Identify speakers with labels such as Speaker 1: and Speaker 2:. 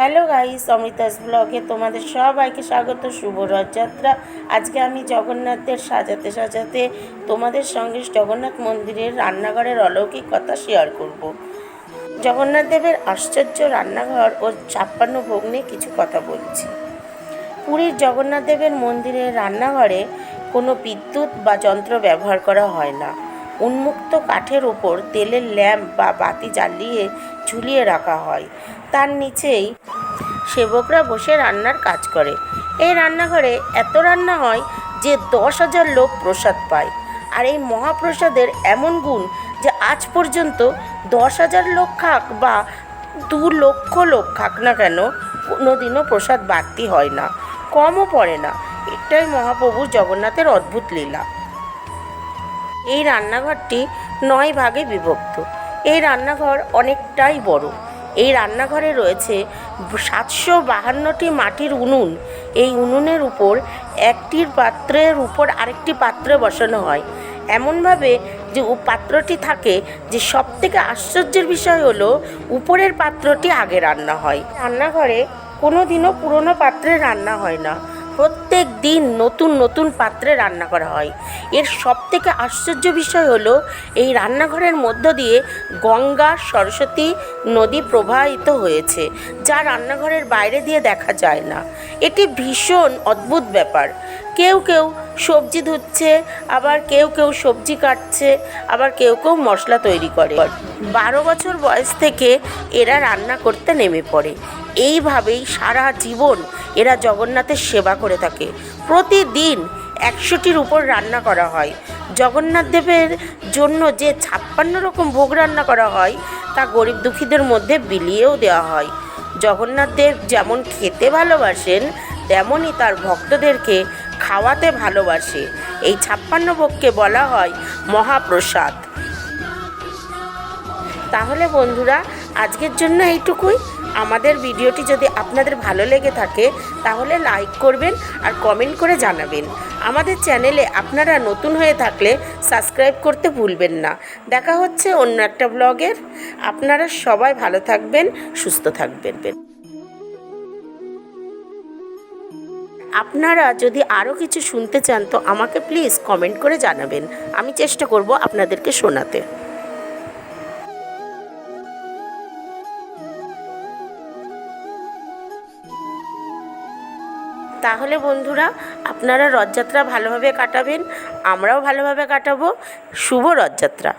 Speaker 1: Hello guys, অমৃতাস ব্লগে তোমাদের সবাইকে স্বাগত। শুভ রথযাত্রা। আজকে আমি জগন্নাথদের সাজাতে সাজাতে তোমাদের সঙ্গে জগন্নাথ মন্দিরের রান্নাঘরের অলৌকিক কথা শেয়ার করব। জগন্নাথ দেবের আশ্চর্য রান্নাঘর ও ছাপ্পান্ন ভোগ নিয়ে কিছু কথা বলছি। পুরীর জগন্নাথ দেবের মন্দিরের রান্নাঘরে কোনো বিদ্যুৎ বা যন্ত্র ব্যবহার করা হয় না। উন্মুক্ত কাঠের ওপর তেলের ল্যাম্প বা বাতি জ্বালিয়ে ঝুলিয়ে রাখা হয়। তার নিচেই সেবকরা বসে রান্নার কাজ করে। এই রান্নাঘরে এত রান্না হয় যে দশ হাজার লোক প্রসাদ পায়। আর এই মহাপ্রসাদের এমন গুণ যে আজ পর্যন্ত দশ হাজার লোক খাক বা দু লক্ষ লোক খাক না কেন, কোনোদিনও প্রসাদ বাড়তি হয় না, কমও পড়ে না। এটাই মহাপ্রভু জগন্নাথের অদ্ভুত লীলা। এই রান্নাঘরটি নয় ভাগে বিভক্ত। এই রান্নাঘর অনেকটাই বড়। এই রান্নাঘরে রয়েছে সাতশো বাহান্নটি মাটির উনুন। এই উনুনের উপর একটির পাত্রের উপর আরেকটি পাত্রে বসানো হয়। এমনভাবে যে পাত্রটি থাকে, যে সব থেকে আশ্চর্যের বিষয় হলো, উপরের পাত্রটি আগে রান্না হয়। রান্নাঘরে কোনো দিনও পুরনো পাত্রে রান্না হয় না। প্রত্যেক দিন নতুন নতুন পাত্রে রান্না করা হয়। এর সব থেকে আশ্চর্য বিষয় হলো, এই রান্নাঘরের মধ্য দিয়ে গঙ্গা, সরস্বতী নদী প্রবাহিত হয়েছে, যা রান্নাঘরের বাইরে দিয়ে দেখা যায় না। এটি ভীষণ অদ্ভুত ব্যাপার। কেউ কেউ সবজি ধুচ্ছে, আবার কেউ কেউ সবজি কাটছে, আবার কেউ কেউ মশলা তৈরি করে। বারো বছর বয়স থেকে এরা রান্না করতে নেমে পড়ে। এইভাবেই সারা জীবন এরা জগন্নাথের সেবা করে থাকে। প্রতিদিন একশোটির উপর রান্না করা হয়। জগন্নাথ দেবের জন্য যে ছাপ্পান্ন রকম ভোগ রান্না করা হয়, তা গরিব দুঃখীদের মধ্যে বিলিয়েও দেওয়া হয়। জগন্নাথ দেব যেমন খেতে ভালোবাসেন তেমনই তার ভক্তদেরকে খাওয়াতে ভালোবাসে। এই ছাপ্পান্ন ভোগকে বলা হয় মহাপ্রসাদ। তাহলে বন্ধুরা আজকের জন্য এইটুকুই। আমাদের ভিডিওটি যদি আপনাদের ভালো লেগে থাকে, তাহলে লাইক করবেন আর কমেন্ট করে জানাবেন। আমাদের চ্যানেলে আপনারা নতুন হয়ে থাকলে সাবস্ক্রাইব করতে ভুলবেন না। দেখা হচ্ছে অন্য একটা ব্লগের। আপনারা সবাই ভালো থাকবেন, সুস্থ থাকবেন। আপনারা যদি আরও কিছু শুনতে চান, তো আমাকে প্লিজ কমেন্ট করে জানাবেন। আমি চেষ্টা করব আপনাদেরকে শোনাতে। তাহলে বন্ধুরা আপনারা রথযাত্রা ভালোভাবে কাটাবেন আমরাও ভালোভাবে কাটাবো। শুভ রথযাত্রা।